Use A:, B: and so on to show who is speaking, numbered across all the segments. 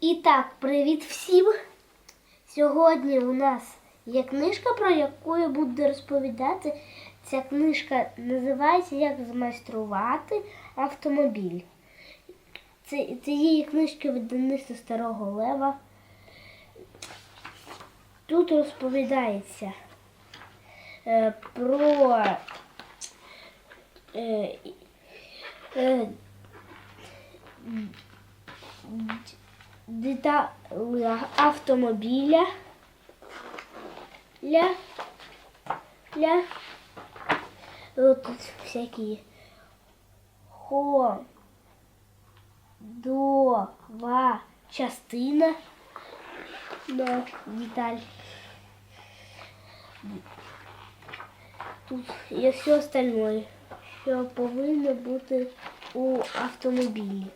A: І так, привіт всім! Сьогодні у нас є книжка, про яку я буду розповідати. Ця книжка називається Як змайструвати автомобіль. Це, цієї книжки видавництва Старого Лева. Тут розповідається е, про е, е, деталі автомобіля ля, ля, от тут всякі ходова частина на деталь. Тут є все остальное, що повинно бути у автомобілі.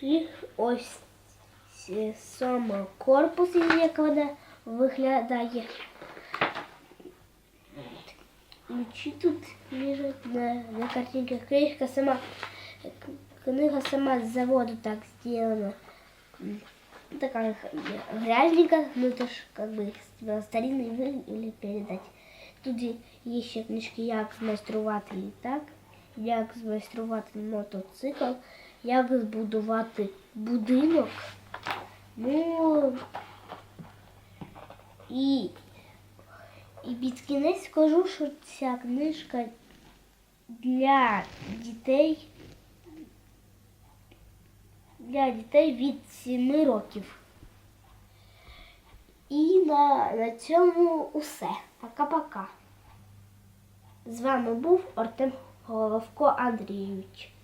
A: І ось ці саме корпус, як вона виглядає. Ключі тут лежать на, на картинках. Книжка сама, книга сама з заводу так сделана. М, Такая х- грязненькая, ну это ж как бы с- старинный выгляд передать. Тут є- є ще книжки, як змайструвати літак, як змайструвати мотоцикл, Як збудувати будинок. Ну і, і під кінець скажу, що ця книжка для дітей для дітей від 7 років. І на, на цьому усе. Пока-пока. З вами був Артем Головко Андрійович.